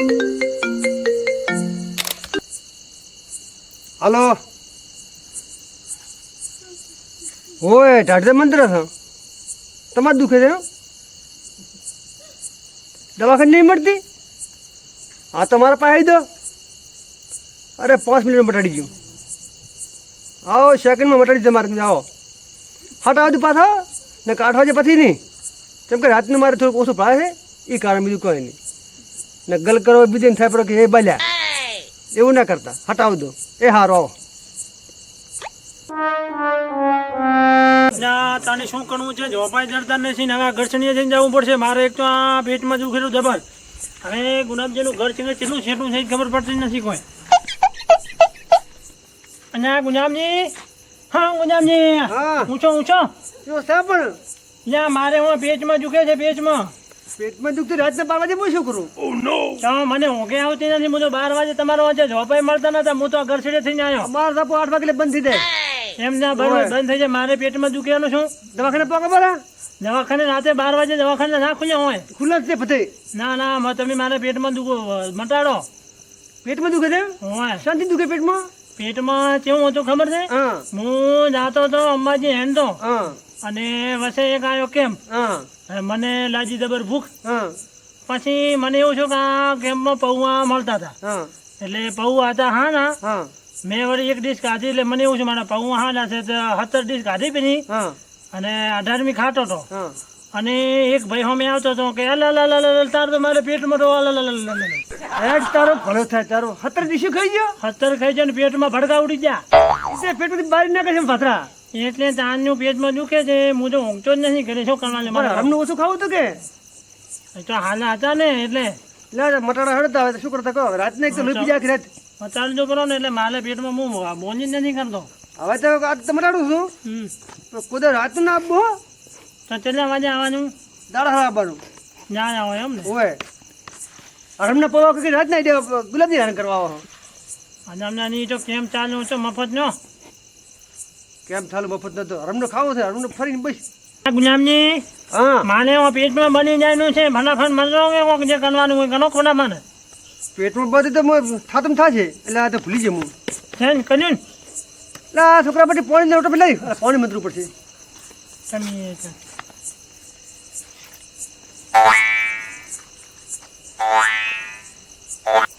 હાલો. ઓય ઢાઢે મંત્ર છો. તમારે દુખે છે? દવાખાને નહીં મળતી? હા, તમારા પાસે આવી દો. અરે, પાંચ મિનિટમાં મટાડી ગયું આવો, સેકન્ડમાં મટાડી દે મારે. આવો. હટાવો તું પાછો ને કાઢવા છે પછી નહીં. કેમ કે રાતનું મારે થોડુંક ઓછું ભાવે છે. એ કારણ બીજું કોઈ નહીં. ને ગલ કરો બીજી થાય પડે કે એ બલ્યા એવું ના કરતા. હટાવ દો. એ હારો આવો. તને શું કરવું છે? જોપાઈ જડતા નથી ને હવે ઘરસણીએ જઈને જવું પડશે. મારે એક તો આ પેટમાં દુખેલું જબર હવે ગુલાબજીનું ઘર છે કેટલું છેટું છે ખબર પડતી નથી કોઈ. અને ગુલાબજી? હા ગુલાબજી. હા. ઊંચો ઊંચો. જો યા મારે હું પેચમાં દુખે છે પેટમાં. પેટમાં દુખતું રાતના બાર વાગે હું શું કરું? તો મને ઊંઘે આવતી નથી હું તો બાર વાગે તમારો વાંચે જોપાઈ મળતા નતા હું તો ઘરસડે થઈને આવ્યો. અમારા સાપો આઠ વાગે બંધ થઈ જાય. એમ ના બરાબર. બંધ થઈ જાય મારે પેટમાં દુખેલું શું? દવાખાને પોકા બરા દવાખાને રાતે બાર વાગે દવાખાને ના ખુલ્યા હોય. ખુલ્લા જ છે બધે. ના ના મત તમે મારે પેટમાં દુખો મટાડો. પેટમાં દુખે છે? હોય. શાંતિ દુખે પેટમાં? પેટમાં કેવું હતું ખબર છે? હું. જાતો હતો અંબાજી હેન તો અને વસે એક આવ્યો કેમ? મને લાજી જબર ભૂખ. પછી મને એવું છું કે આ કેમ્પમાં પૌવા મળતા હતા. એટલે પૌવા હતા હા. ના મેં વળી એક ડીશ કાઢી એટલે મને એવું છે મારા પૌવા હા ના છે તો સત્તર ડીશ કાઢી પીની અને અઢારમી ખાતો હતો. અને એક ભાઈ હોમે આવતો હતો કે અલ અલ અલ તાર તો મારે પેટમાં તો અલ અલ અલ. તારો ભલો થાય તારો સત્તર દીશું ખાઈ ગયો? સત્તર ખાઈ જાય ને પેટમાં ભડકા ઉડી ગયા. પેટમાંથી બારી નાખે છે ભાતરા એટલે તાનનું પેટમાં દુખે છે હું તો ઊંઘતો જ નથી ઘરે શું કરવાનું? મારે હરમનું ઓછું ખાવું હતું કે? તો હાલ હતા ને એટલે લે મટાડા હડતા હોય તો શું કરતા કહો? રાતને એક તો લોહી પી જાય રાત? મટાડું જો કરો ને એટલે મારે પેટમાં હું મોજી જ નથી કરતો. હવે તો આજ તો મટાડું છું. હમ. પણ કુદે રાતનું ના આપવું તો કેટલા વાગે આવવાનું? દાડા હારા ના ના આવો એમ ને. હોય હરમના પવા કે રાત ના ગુલાબની હેરાન કરવા આવો. અને અમને નહીં તો કેમ ચાલુ છો મફત નો કેમ થાલ મફત નતો રમનો ખાવો છે રમનો ફરીને બસ. ગુલામજી હા. માને ઓ પેટમાં બની જાયનું છે ફટાફટ મરજો કે કોક જે કરવાનું હોય કનો ખોડા મને. પેટમાં બધું તો થાતમ થાશે એટલે આ તો ભૂલી જમું. છે કર્યું ને? એટલે આ છોકરા પછી પાણી લોટો લઈ પાણી મંતરું પડશે.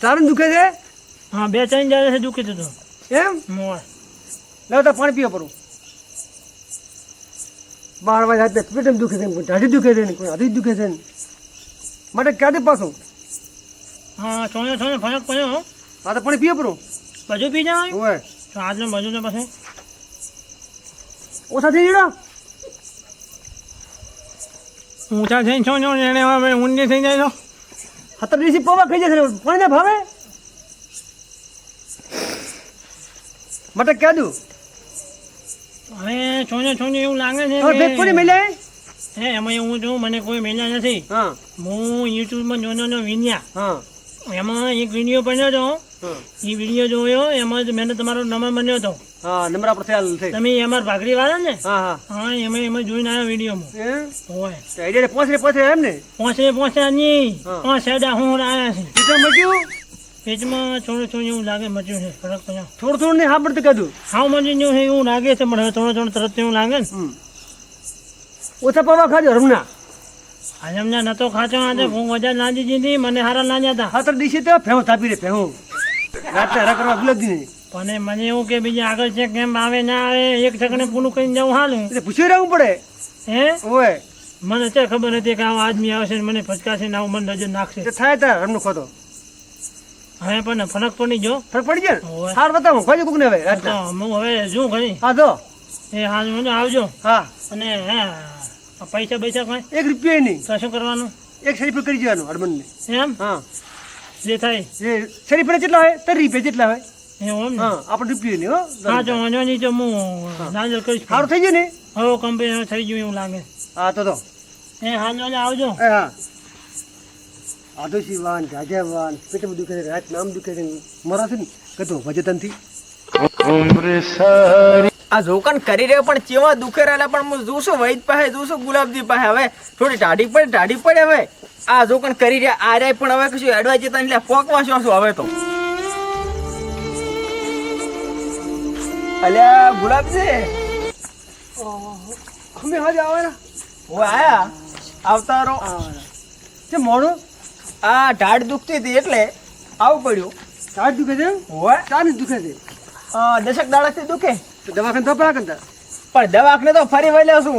તારું દુખે છે? હા બે ત્રણ જાય છે દુખી તો. એમ? મોય. લાવ તો પાણી પીવા પડું બાર વાગે હાથ પેટમ દુખે છે કોઈ ઢાઢી દુખે છે ને કોઈ હાથી દુખે છે ને. માટે ક્યાંથી પાછું? હા છોને છોને ફરક પડ્યો હા. તો પણ પીએ પડું બધું પી જવાય ઓય. તો આજનું બધું તો પછી. ઓછા થઈ જડો ઊંચા થઈને છો છો એને હવે ઊંડી થઈ જાય છો. હતર દિવસથી પવા ખાઈ જશે ને ભાવે? માટે ક્યાં દઉં? હવે છોને છોને એવું લાગે છે ભેગ કોની કે હે એમાં હું છું મને કોઈ મેળ્યા નથી. હું. યુટ્યુબમાં જોનો નો વિન્યા. હા. એમાં એક વીડિયો બન્યો હતો એ વીડિયો જોયો એમાં જ મેં તમારો નંબર બન્યો હતો નંબર આપણે થઈ તમે એમાં ભાગરી વાળા ને? હા એમાં એમાં જોઈને આવ્યો વિડીયોમાં. હોય. આઈડિયા પહોંચે પહોંચે એમ ને? પહોંચે પહોંચે નહીં. હું. આવ્યા છે. પેટમાં થોડું થોડું એવું લાગે મચ્યું છે ફરક પડ્યો થોડું થોડું નહીં સાંભળતું કીધું હાવ મચ્યું જેવું એવું લાગે છે પણ હવે થોડું થોડું તરત એવું લાગે ને. ઓછા પવા ખાજો રમના આજે અમને નતો ખાચો આજે હું વજન લાંજી દીધી મને હારા નાજ્યા હતા. હાતર દિવસે તો ભેહું થાપી રે ભેહું. રાતે હરા કરવા ગુલાબજી નહીં. પણ મને એવું કે બીજા આગળ છે કેમ આવે ના આવે એક સેકન્ડે પૂરું કરીને જવું હાલ. એટલે પૂછી રહેવું પડે. હે? ઓય. મને તે ખબર હતી કે આવો આદમી આવશે ને મને ફટકાશે ને આવું મને નજર નાખશે. તે થાય તાર રમનું ખોતો હવે પણ ફરક પડી જો ફરક પડી. ને હાર બતાવું ખોજો કોક ને હવે તો હું હવે શું કરી હા જો. એ મને આવજો. હા. અને હે પૈસા પૈસા કઈ? એક રૂપિયા નહીં. શું કરવાનું? એક શરીફ કરી જવાનું હડમન ને એમ? હા. જે થાય. જે શરીફ કેટલા હોય તરી રૂપિયા જેટલા હોય. હા આપણે રૂપિયા નહીં હો. હા તો વાંધો નહીં તો હું નાજર કરીશ. સારું થઈ ગયું ને? હવે કંપની થઈ ગયું એવું લાગે. હા તો તો. એ હાલ આવજો. એ હા. આદોશી વાન જાજાવાન પેટમાં દુખે છે રાત નામ દુખે છે મરાશે ને કતો ભજતનથી આ જોકન કરી રહ્યો પણ ચેવા દુખે રહેલા પણ હું જોશું વૈદ પાસે જોશું ગુલાબજી પાસે. હવે થોડી ટાઢી પડે ટાઢી પડે હવે. આ જોકન કરી રહ્યા આ રહ્યા પણ હવે કશું એડવાઇસ જતા એટલે પોકવા શું છું હવે તો. અલ્યા ગુલાબજી. અમે હાજર આવવાના હું આયા? આવતા રહો. છે મોડું? આ ઢાળ દુખતી હતી એટલે આવું પડ્યું. ઢાળ દુખે છે? હોય ચાને દુખે છે. દશક દાડાથી દુખે. તો દવાખાને ધપડા કરતા પણ દવાખાને તો ફરી વળ્યો છું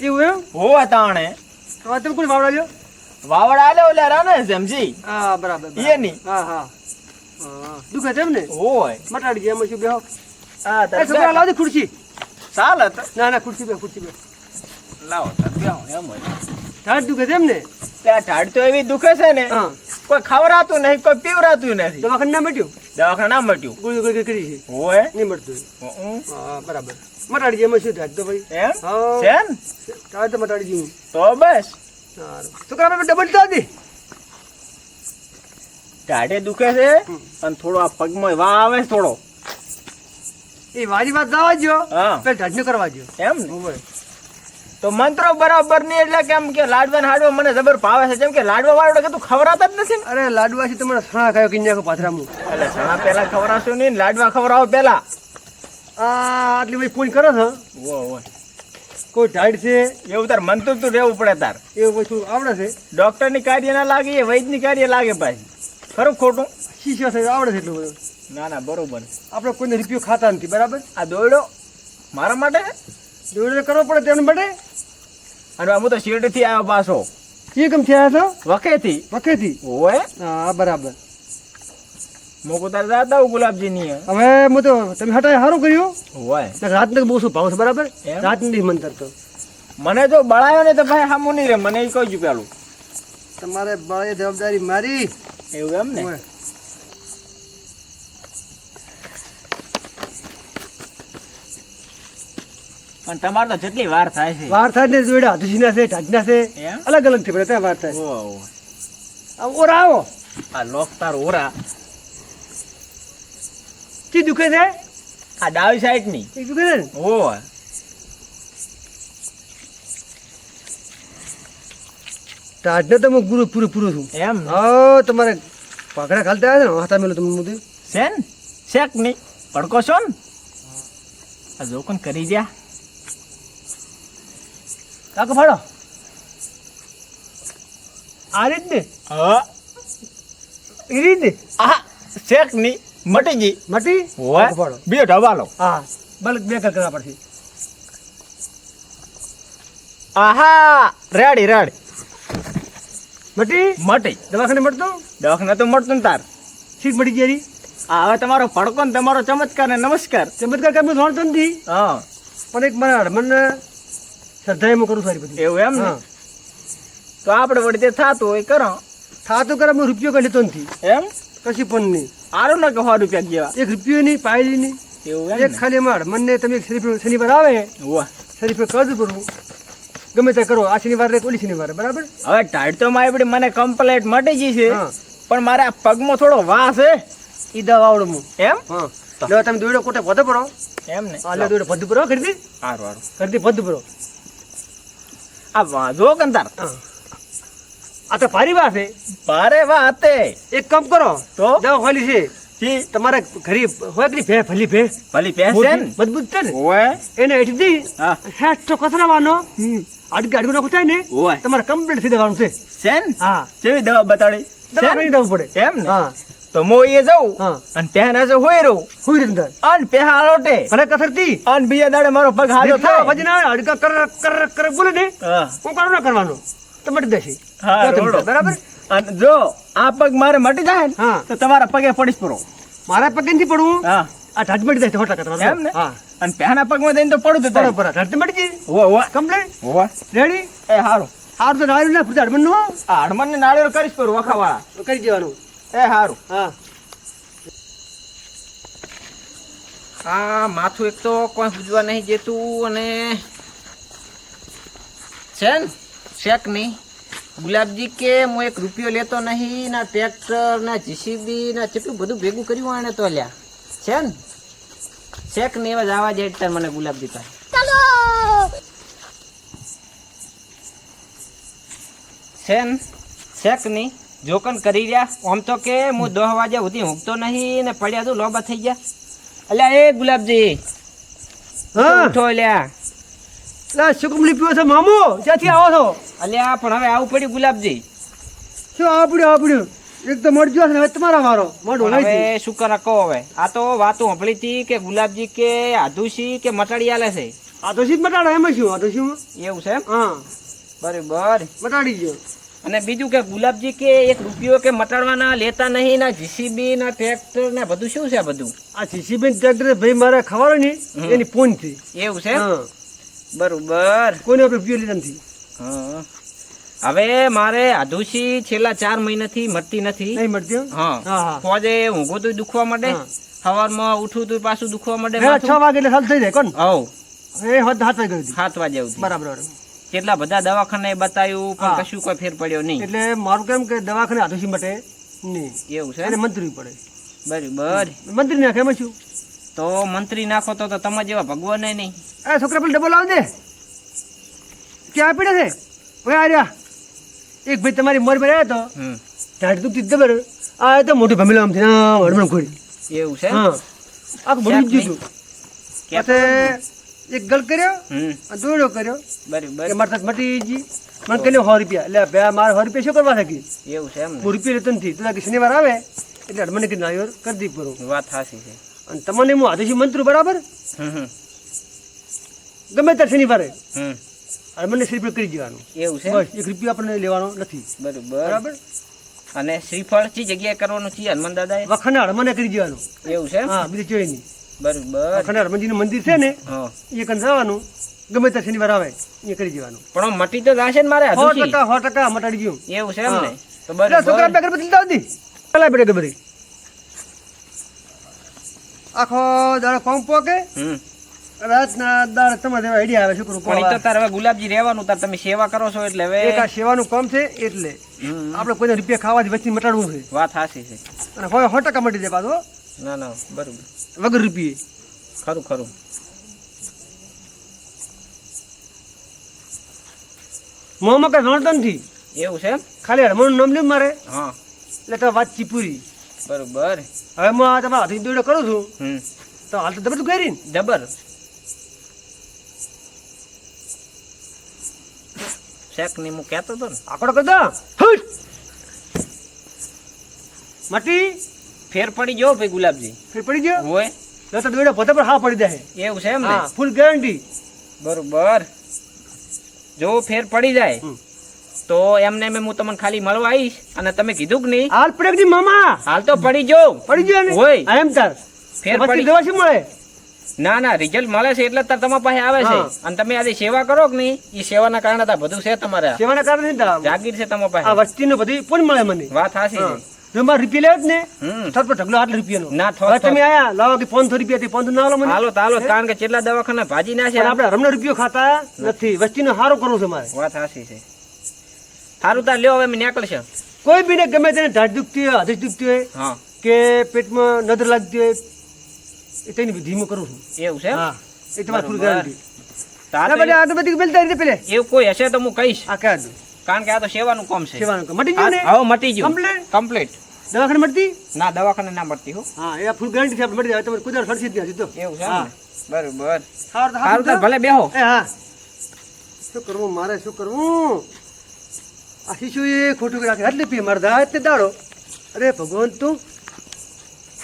એવું એમ? હોવા તાણે. તો તમે કોઈ વાવડા લ્યો વાવડા આલે ઓલે રાને સમજી હા બરાબર એ નહીં હા હા. હા દુખે છે એમ ને? હોય મટાડી ગયા એમાં શું બેહો? હા છોકરા લાવજે ખુરશી. ચાલ ના ના ખુરશી બે ખુરશી બે લાવો બેહો એમ હોય. ચાર દુખે છે એમ ને? ઢાઢ તો એવી દુખે છે ને કોઈ ખવરાતું નહીં કોઈ પીવરાતું નથી. દવાખાને ના મટ્યું દવાખાને ના મટ્યું ગોળી ગોળી કરી છે. હોય નહીં મટતું હા. બરાબર. મટાડી ગયા શું થાય તો ભાઈ? એમ? છે ને? તો મટાડી દઉં તો બસ. સારું. છોકરા આપણે ડબલ તો દે ઢાઢે દુખે છે અને થોડો આ પગમાં વા આવે થોડો. એ વારી વાત જવા જો હા. પેલા ઢાઢને કરવા જો એમ ને? તો મંત્રો બરાબર નહીં એટલે કેમ કે લાડવા હાડવા મને જબર ભાવે છે. જેમ કે લાડવા વાળો કે તું ખવરાતા જ નથી. અરે લાડવા લાડવાથી તમારે સણા ખાયો કિંજા કો પાથરામું. એટલે સણા પહેલા ખવરાવશો નહીં લાડવા ખવરાવો પહેલા. આ આટલી બધી પૂરી કરો છો? ઓ ઓ કોઈ ઢાઢ છે? એવું તાર મંતુર તું રહેવું પડે તાર. એવું થોડું આવડે છે? ડોક્ટરની કાર્ય ના લાગે એ વૈદની કાર્ય લાગે પાછી ખરું ખોટું? શીશો છે આવડે છે એટલું બધું. ના ના બરોબર. આપણે કોઈને રૂપિયો ખાતા નથી બરાબર? આ દોડ્યો મારા માટે દોડે કરવો પડે તેમને માટે? અને હું તો શિરડી થી આવ્યો પાછો. એ કેમ થયા છો? વખેથી. વખેથી? ઓય હા બરાબર. મોકો તાર દાદા ગુલાબજી ની હવે હું તો તમે હટાય સારું કર્યું? હોય ને રાતને બહુ શું ભાવ છે બરાબર? રાત રાતને નહીં મન કરતો મને જો બળાયો ને તો ભાઈ હામું નહીં રે મને એ કહી છું પેલું. તમારે બળે જવાબદારી મારી. એવું એમ ને? પણ તમારે તો જેટલી વાર થાય છે. વાર થાય ને જોડે હાથુસીના છે ઢાંકના છે. અલગ અલગથી બધા વાર થાય ઓરા આવો. આ લોક તાર ઓરા. ચી દુખે છે? આ ડાવી સાઈડની. એ દુખે છે ને? ઓ ઢાઢને તો હું પૂરું પૂરું પૂરું છું. એમ ને? હા તમારે પાઘડા ખાલતા આવે ને હાથા મેલું તમને મુદ્દે શેન? શેક નહીં પડકો છો ને? આ જોકન કરી દ્યા કાકો ફાડો. આ રીત ને હા. એ રીત ને આ શેકની મટી ગઈ. મટી? હોય ફાડો. બે ઢવાલો હા બલક બે કર કરવા પડશે. આહા રેડી રેડી. મટી? મટી. દવાખાને મળતો? દવાખાને તો મળતું ને તાર. સીટ મટી ગઈ. આ હવે તમારો ભડકો ને તમારો ચમત્કાર ને નમસ્કાર. ચમત્કાર કામ જાણતો નથી? હા. પણ એક મને હડમનને શ્રદ્ધા એમ કરું સારી બધી. એવું એમ ને? તો આપણે વળી તે થતું હોય કરો. થતું કરે હું રૂપિયો કાઢી તો નથી. એમ? કશી પણ નહીં. આરો ના કહો રૂપિયા જેવા. એક રૂપિયો નહીં પાયલી નહીં. એવું એક ખાલી માર મને તમે શનિવાર આવે શરીફ કરજ ભરવું ગમે તે કરો. આ શનિવાર ઓલી શનિવારે બરાબર? હવે ટાઈટ તો મારી પડી મને કમ્પ્લેટ મટી ગઈ છે પણ મારા પગમાં થોડો વાસ છે ઈ દવાવડું એમ? હા. તમે દોડો કોટે વધુ પડો. એમ ને? દોડો વધુ પડો કરી દે હારું હારું. કરી દે વધુ પડો. આ વાંધો કંતાર. આ તો ભારી વાત છે. ભારે વાત એક કામ કરો. તો? દવા ખાલી છે. જી તમારે ઘરે હોય કે ભે ભલી ભે? ભલી ભે છે મજબૂત છે ને? ઓય એને હેઠી દી હા. હેઠ તો કચરાવાનો અડગ અડગ નાખો થાય ને ઓય તમારે કમ્પ્લીટ થઈ દેવાનું છે. સેન હા. કેવી દવા બતાડી? દવા કરી દેવું પડે. એમ ને? હા. તો મો એ જાઉં હા. અને પહેના જો હોય રહું. હુઈ અંદર. અને પહેા લોટે ભલે કસરતી અન બીજા દાડે મારો પગ હાજો થાય. વજન આવે અડકા કર કર કર બોલે ને. હું. કાઢો ના કરવાનો. તો મટી દેશે હા, બરાબર? અને જો આ પગ મારે મટી જાય ને હા. તો તમારા પગે પડીશ પડો. મારા પગે નથી પડવું? હા. આ ઢાટ મટી જાય સો કરતા. એમ ને? હા. અને પહેના પગમાં જઈને તો પડું તો બરાબર ઢાટ મટી ગઈ? હો હો કમ્પ્લીટ હો રેડી? એ હારું. હાર તો નાળ્યું ના પૂછા અડમન નો આ હડમન ને નાળિયેર કરીશ પર વખાવાળા. કરી દેવાનું. એ હારું. હા. આ માથું એક તો કોઈ સુજવા નહીં જતું અને છે ને શેક નહીં ગુલાબજી કે હું એક રૂપિયો લેતો નહીં ના ટ્રેક્ટર ના જીસીબી ના કેટલું બધું ભેગું કર્યું આને તો લ્યા. છે ને? શેક ને એવા જ આવા જ મને ગુલાબ દીપા શેન શેક નહીં? જોકન કરી રહ્યા. આમ તો કે હું દસ વાગ્યા સુધી ઊંઘતો નહીં ને પડ્યા તું લોબા થઈ ગયા. અલ્યા એ ગુલાબજી. હા. ઉઠો અલ્યા લા શુકમલી પીવો છો? મામો ક્યાંથી આવો છો? અલ્યા પણ હવે આવું પડ્યું ગુલાબજી. શું આવડ્યું આવડ્યું એક તો મળજો ને હવે તમારા વારો. મોઢું હવે શું કરા કહો હવે? આ તો વાતો સાંભળી હતી કે ગુલાબજી કે આધુસી કે મટાડી આલે છે. આધુસી જ મટાડો એમાં શું? આધુસી એવું છે એમ? હા. બરાબર. મટાડી ગયો અને બીજું કે ગુલાબજી કે એક રૂપિયો કે મટાડવાના લેતા નહીં ના જીસીબી ના ટ્રેક્ટર ને બધું શું છે બધું? આ જીસીબી ટ્રેક્ટર ભાઈ મારે ખવાડો ને હમ. એની પૂનથી એવું છે બરોબર. કોઈને આપણે પીઓ લીધા નથી. હવે મારે આધુસી છેલ્લા ચાર મહિનાથી મળતી નથી. નહીં મળતી હા. ફોજે ઊંઘો તો દુખવા માંડે. સવારમાં ઉઠું તો પાછું દુખવા માંડે છ વાગે એટલે થઈ જાય કોણ? હઉ એ હાથ વાગે સાત વાગે આવતી બરાબર. કેટલા બધા દવાખાને બતાવ્યું પણ કશું કોઈ ફેર પડ્યો નહીં. એટલે મારું કેમ કે દવાખાને આધુસી માટે નહીં. એવું છે? મંત્રી પડે. બરાબર. મંત્રી નાખે એમ છું તો મંત્રી નાખો તો તમે જેવા ભગવાન નહીં. એ છોકરા પેલા ડબલ લાવ ક્યાં પીડે છે? ભાઈ આ રહ્યા એક ભાઈ તમારી મોર પર હતો તો. હમ. ઢાઢ દુખતી જબર આ તો મોટું ભમેલો આમ થયા હડમણ ખોરી. એવું છે? હા. આખું ભરી જ ગયું કે- એક ગલ કર્યો હમ. અને દોડો કર્યો. બરાબર. મારે તક મટી જી. મને કહે સો રૂપિયા. એટલે બે મારે સો રૂપિયા શું કરવા શકી એવું છે એમ રૂપિયા લેતો નથી તું શનિવાર આવે એટલે હડમણ કીધું આવ્યો કરી દી પૂરું. વાત સાચી છે. અને તમને હું આદેશી મંત્ર બરાબર? હમ હમ. ગમે ત્યારે શનિવારે. હમ શ્રીફળ કરી દેવાનું. એવું છે? બસ એક રૂપિયા આપણને લેવાનો નથી. બરોબર. બરાબર? અને શ્રીફળ ચી જગ્યાએ કરવાનું છે હનુમાન દાદા વખાણે હડમને કરી દેવાનું. એવું છે? હા બીજું ચોય નહીં. બરોબર. વખાણે હનુમાનજીનું મંદિર છે ને એ કન જવાનું. ગમે ત્યાં શનિવાર આવે એ કરી દેવાનું. પણ મટી તો જશે ને મારે સો ટકા સો ટકા મટાડી ગયું એવું છે એમ ને? તો બરાબર. છોકરા અગરબત્તી લીધા હતી પેલા બેઠે અગરબત્તી આખો દાડો કોમ પોકે. હમ. રાતના દાડે તમારે જેવા આઈડિયા આવે શું પણ ઈ તો તાર હવે ગુલાબજી રહેવાનું તાર તમે સેવા કરો છો એટલે હવે એક આ સેવાનું કામ છે એટલે. આપણે કોઈને રૂપિયા ખાવાથી વચ્ચે મટાડવું છે. વાત સાચી છે. અને હોય સો ટકા મટી જાય પાછો. ના ના બરોબર. વગર રૂપિયે. ખરું ખરું. મોંમાં કઈ જાણતા નથી. એવું છે એમ? ખાલી હડમણનું નામ મારે. હા. એટલે તો વાત પૂરી. બરોબર. હવે હું આ તમારા હાથી દોડો કરું છું. તો હાલ તો બધું કરી ને. શેકની હું કહેતો હતો ને. આકડો કદો મટી? ફેર પડી ગયો ભાઈ ગુલાબજી. ફેર પડી ગયો? હોય. તો તો દોડો પોતે પર હા પડી જાય. એવું છે એમ ને? ફૂલ ગેરંટી બરોબર. જો ફેર પડી જાય તો એમને મેં હું તમને ખાલી મળવા આવીશ અને તમે કીધું કે નહીં? હાલ પડે મામા. હાલ તો પડી જો પડી ગયો હોય. એમ તાર. ફેર પડી દવા શું મળે? ના ના રિઝલ્ટ મળે છે એટલે તમારા પાસે આવે છે. અને તમે આજે સેવા કરો કે નહીં એ સેવાના કારણે બધું છે તમારે. સેવાના કારણે જાગીર છે તમારા આ વસ્તીનું બધું પણ મળે મને. વાત સાચી જો મારે રૂપિયા લેવો જ ને હમ. પર ઢગલો આટલા રૂપિયાનો. ના, થોત, તમે આયા લાવો કે પાંચસો રૂપિયા થી પાંચસો ના આલો મને. હાલો તો કારણ કે કેટલા દવાખાના ભાજી ના છે આપણે રમનો રૂપિયો ખાતા નથી. વસ્તીનો હારો કરવો છે મારે. વાત સાચી છે. સારું તાર લ્યો હવે મેં નીકળશે કોઈ બી ગમે તેને ઢાઢ દુખતી હોય હાથ દુખતી હોય કે પેટમાં નદર લાગતી હોય એ બી કરું છું. એવું છે હા. એ તમારે ફૂલ. ગેરંટી તાર ના તો બધી અગરબત્તી રીતે પેલે. એવું કોઈ હશે તો હું કહીશ. આ કહે કારણ કે આ તો સેવાનું કામ છે. સેવાનું કામ. મટી ગયું ને? હા, મટી ગયું. કમ્પ્લીટ? કમ્પ્લીટ. દવાખાને મળતી? ના દવાખાને ના મળતી હો. હા એ ફૂલ ગેરંટી છે મળી જાય. તમારે કુદર ફરસી જ નહીં એવું છે? બરોબર. સારું તો. ભલે બેહો. એ હા. શું કરવું મારે શું કરવું આ શિશુ એ ખોટું રાખે એટલે પી મરદા એટલે દાડો. અરે ભગવાન તું.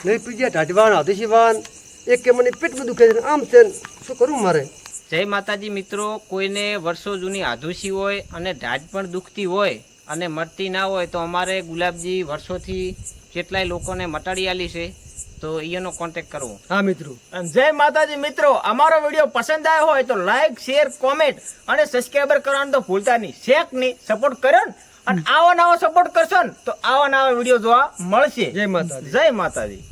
નહીં પી ગયા ઢાઢવાન આદિશીવાન એક કે મને પેટમાં દુખે છે આમ છે શું કરું મારે? જય માતાજી મિત્રો કોઈને વર્ષો જૂની આધુસી હોય અને ઢાઢ પણ દુખતી હોય અને મટતી ના હોય તો અમારે ગુલાબજી વર્ષોથી કેટલાય લોકોને મટાડી આલી છે તો એનો કોન્ટેક કરવો. હા મિત્રો. અને જય માતાજી મિત્રો અમારો વીડિયો પસંદ આવ્યો હોય તો લાઈક શેર કોમેન્ટ અને સબસ્ક્રાઈબર કરવાનું તો ભૂલતા નહીં. શેક નહીં સપોર્ટ કર્યો ને અને આવા નવા સપોર્ટ કરશો ને તો આવા નવા વીડિયો જોવા મળશે. જય માતાજી. જય માતાજી.